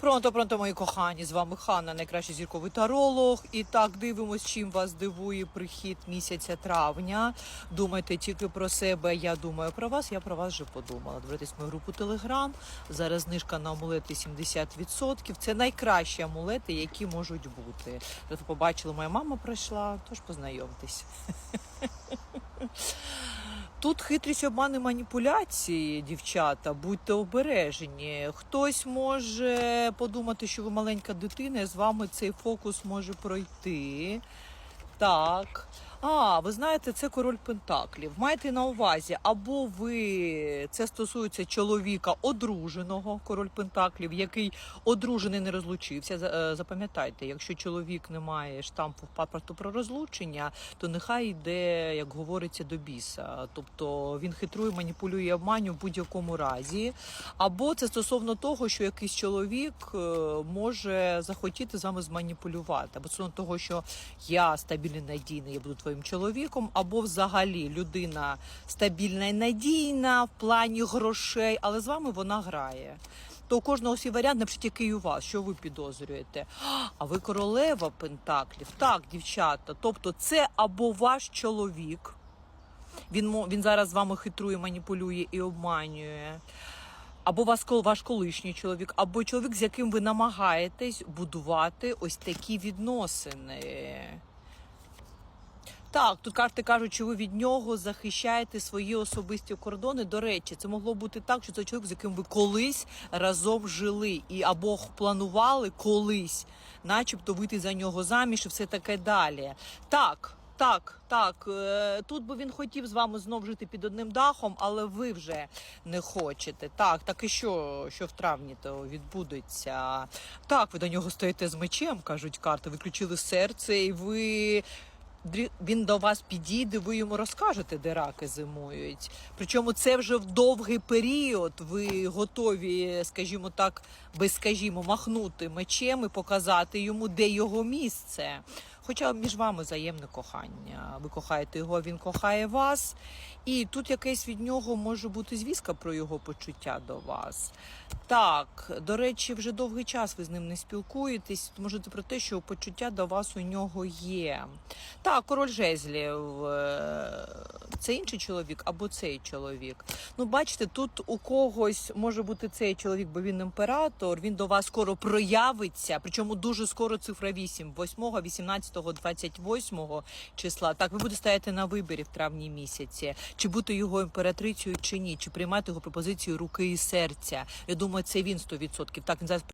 Пронто, пронто, мої кохані, з вами Ханна, найкращий зірковий таролог. І так дивимось, чим вас дивує прихід місяця травня. Думайте тільки про себе. Я думаю про вас. Я про вас вже подумала. Дивитесь мою групу Телеграм. Зараз знижка на амулети 70%. Це найкращі амулети, які можуть бути. Ви побачили, моя мама прийшла, тож познайомтесь. Тут хитрість обмани маніпуляції, дівчата, будьте обережні. Хтось може подумати, що ви маленька дитина, і з вами цей фокус може пройти. Так. А, ви знаєте, це король Пентаклів. Майте на увазі, або ви це стосується чоловіка одруженого, король Пентаклів, який одружений не розлучився. Е, Запам'ятайте, якщо чоловік не має штампу в паспорту про розлучення, то нехай йде, як говориться, до біса. Тобто він хитрує, маніпулює, обманює в будь-якому разі. Або це стосовно того, що якийсь чоловік е, може захотіти з вами зманіпулювати, або стосовно того, що я стабільний надійний, я буду твоїм чоловіком, або взагалі людина стабільна і надійна в плані грошей, але з вами вона грає. То у кожного свій варіант, напишіть, який у вас, що ви підозрюєте. А ви королева Пентаклів. Так, дівчата. Тобто, це або ваш чоловік. Він, він зараз з вами хитрує, маніпулює і обманює. Або вас, ваш колишній чоловік, або чоловік, з яким ви намагаєтесь будувати ось такі відносини. Так, тут карти кажуть, що ви від нього захищаєте свої особисті кордони. До речі, це могло бути так, що це чоловік, з яким ви колись разом жили, і або планували колись, начебто вийти за нього заміж і все таке далі. Так. Так, так, е, тут би він хотів з вами знов жити під одним дахом, але ви вже не хочете. Так, так і що, що в травні то відбудеться? Так, ви до нього стоїте з мечем, кажуть карти, виключили серце, і ви він до вас підійде, ви йому розкажете, де раки зимують. Причому це вже в довгий період. Ви готові, скажімо так, без скажімо, махнути мечем і показати йому, де його місце. Хоча між вами взаємне кохання. Ви кохаєте його, він кохає вас. І тут якесь від нього може бути звістка про його почуття до вас. Так, до речі, вже довгий час ви з ним не спілкуєтесь. Можете про те, що почуття до вас у нього є. Так, король жезлів. Це інший чоловік або цей чоловік. Ну, бачите, тут у когось може бути цей чоловік, бо він імператор. Він до вас скоро проявиться. Причому дуже скоро цифра 8, 8, 18, 28 числа. Так, ви будете стояти на виборі в травні місяці, чи бути його імператрицею, чи ні, чи приймати його пропозицію руки і серця. Я думаю, це він 100%. Так, він зараз